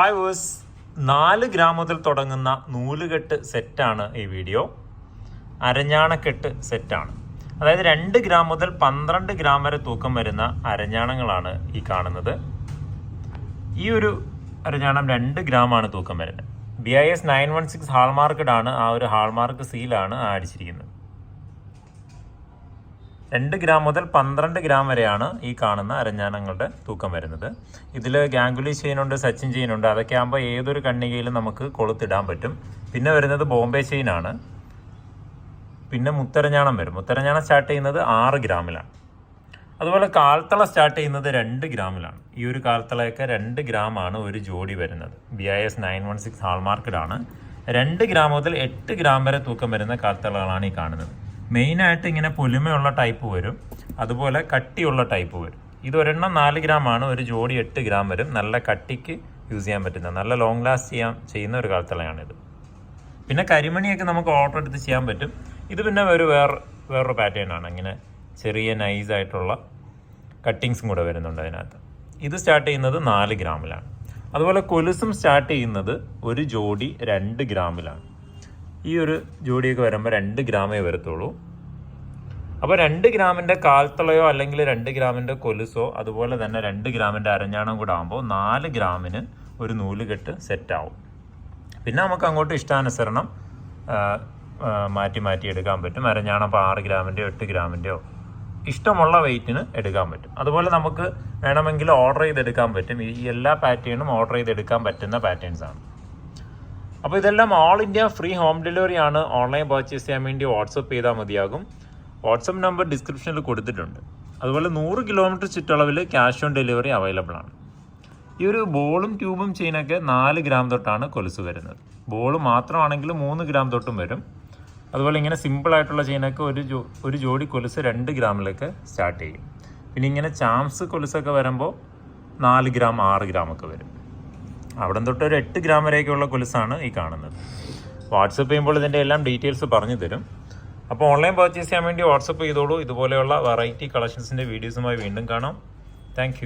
Hi verse നാല് gram മുതൽ തുടങ്ങുന്ന നൂലുകെട്ട് സെറ്റാണ് ഈ വീഡിയോ. അരഞ്ഞാണക്കെട്ട് സെറ്റാണ്. അതായത് രണ്ട് ഗ്രാം മുതൽ പന്ത്രണ്ട് ഗ്രാം വരെ തൂക്കം വരുന്ന അരഞ്ഞാണങ്ങളാണ് ഈ കാണുന്നത്. ഈ ഒരു അരഞ്ഞാണം രണ്ട് ഗ്രാമാണ് തൂക്കം വരുന്നത്. B I S nine one six ഹാൾമാർക്കഡാണ് ആ ഒരു ഹാൾമാർക്ക് സീലാണ് അടിച്ചിരിക്കുന്നത്. രണ്ട് ഗ്രാം മുതൽ പന്ത്രണ്ട് ഗ്രാം വരെയാണ് ഈ കാണുന്ന അരഞ്ഞാനങ്ങളുടെ തൂക്കം വരുന്നത്. ഇതിൽ ഗാംഗുലി ചെയിനുണ്ട് സച്ചിൻ ചെയിനുണ്ട്. അതൊക്കെ ആകുമ്പോൾ ഏതൊരു കണ്ണികയിലും നമുക്ക് കൊളുത്തിടാൻ പറ്റും. പിന്നെ വരുന്നത് ബോംബെ ചെയിനാണ്. പിന്നെ മുത്തരഞ്ഞാണം വരും. മുത്തരഞ്ഞാണം സ്റ്റാർട്ട് ചെയ്യുന്നത് ആറ് ഗ്രാമിലാണ്. അതുപോലെ കാൽത്തള സ്റ്റാർട്ട് ചെയ്യുന്നത് രണ്ട് ഗ്രാമിലാണ്. ഈ ഒരു കാൽത്തളയൊക്കെ രണ്ട് ഗ്രാമാണ് ഒരു ജോഡി വരുന്നത്. B I S nine one six ഹാൾമാർക്കഡാണ് രണ്ട് ഗ്രാം മുതൽ എട്ട് ഗ്രാം വരെ തൂക്കം വരുന്ന കാൽത്തളകളാണ് ഈ കാണുന്നത്. മെയിനായിട്ട് ഇങ്ങനെ പൊലിമയുള്ള ടൈപ്പ് വരും. അതുപോലെ കട്ടിയുള്ള ടൈപ്പ് വരും. ഇത് ഒരെണ്ണം നാല് ഗ്രാം ആണ് ഒരു ജോഡി എട്ട് ഗ്രാം വരും. നല്ല കട്ടിക്ക് യൂസ് ചെയ്യാൻ പറ്റുന്ന നല്ല ലോങ് ലാസ്റ്റ് ചെയ്യാൻ ചെയ്യുന്ന ഒരു കാലത്തളയാണിത് പിന്നെ കരിമണിയൊക്കെ നമുക്ക് ഓർഡർ എടുത്ത് ചെയ്യാൻ പറ്റും. ഇത് പിന്നെ ഒരു വേറെ വേറൊരു പാറ്റേൺ ആണ്. ഇങ്ങനെ ചെറിയ നൈസ് ആയിട്ടുള്ള കട്ടിങ്സും കൂടെ വരുന്നുണ്ട് അതിനകത്ത്. ഇത് സ്റ്റാർട്ട് ചെയ്യുന്നത് നാല് ഗ്രാമിലാണ് അതുപോലെ കൊലുസും സ്റ്റാർട്ട് ചെയ്യുന്നത് ഒരു ജോഡി രണ്ട് ഗ്രാമിലാണ് ഈ ഒരു ജോഡിയൊക്കെ വരുമ്പോൾ രണ്ട് ഗ്രാമേ വരത്തുള്ളൂ. അപ്പോൾ രണ്ട് ഗ്രാമിന്റെ കാൽത്തളയോ അല്ലെങ്കിൽ രണ്ട് ഗ്രാമിന്റെ കൊലുസോ അതുപോലെ തന്നെ രണ്ട് ഗ്രാമിന്റെ അരഞ്ഞാണം കൂടെ ആകുമ്പോൾ നാല് ഗ്രാമിന് ഒരു നൂലുകെട്ട് സെറ്റാവും പിന്നെ നമുക്ക് അങ്ങോട്ട് ഇഷ്ടാനുസരണം മാറ്റി മാറ്റി എടുക്കാൻ പറ്റും. അരഞ്ഞാണം ഇപ്പോൾ ആറ് ഗ്രാമിന്റെയോ എട്ട് ഗ്രാമിന്റെയോ ഇഷ്ടമുള്ള വെയിറ്റിന് എടുക്കാൻ പറ്റും. അതുപോലെ നമുക്ക് വേണമെങ്കിൽ ഓർഡർ ചെയ്തെടുക്കാൻ പറ്റും. ഈ എല്ലാ പാറ്റേണും ഓർഡർ ചെയ്തെടുക്കാൻ പറ്റുന്ന പാറ്റേൺസ് ആണ്. അപ്പോൾ ഇതെല്ലാം all India free home delivery ആണ്. ഓൺലൈൻ പർച്ചേസ് ചെയ്യാൻ വേണ്ടി വാട്സപ്പ് ചെയ്താൽ മതിയാകും. വാട്സപ്പ് നമ്പർ ഡിസ്ക്രിപ്ഷനിൽ കൊടുത്തിട്ടുണ്ട്. അതുപോലെ നൂറ് കിലോമീറ്റർ ചുറ്റളവിൽ ക്യാഷ് ഓൺ ഡെലിവറി അവൈലബിൾ ആണ്. ഈ ഒരു ബോളും ട്യൂബും ചെയിനൊക്കെ നാല് ഗ്രാം തൊട്ടാണ് കൊലുസ് വരുന്നത്. ബോൾ മാത്രമാണെങ്കിൽ മൂന്ന് ഗ്രാം തൊട്ടും വരും. അതുപോലെ ഇങ്ങനെ സിമ്പിൾ ആയിട്ടുള്ള ചെയിനൊക്കെ ഒരു ജോ ഒരു ജോഡി കൊലുസ് രണ്ട് ഗ്രാമിലൊക്കെ സ്റ്റാർട്ട് ചെയ്യും. പിന്നെ ഇങ്ങനെ ചാംസ് കൊലുസൊക്കെ വരുമ്പോൾ നാല് ഗ്രാം ആറ് ഗ്രാം ഒക്കെ വരും. അവിടെ തൊട്ട് ഒരു എട്ട് ഗ്രാം വരെയൊക്കെയുള്ള കൊലുസാണ് ഈ കാണുന്നത്. വാട്സപ്പ് ചെയ്യുമ്പോൾ ഇതിന്റെ എല്ലാം ഡീറ്റെയിൽസ് പറഞ്ഞു തരും അപ്പോൾ ഓൺലൈൻ പർച്ചേസ് ചെയ്യാൻ വേണ്ടി വാട്സപ്പ് ചെയ്തോളൂ. ഇതുപോലെയുള്ള വെറൈറ്റി കളക്ഷൻസിന്റെ വീഡിയോസുമായി വീണ്ടും കാണാം. താങ്ക്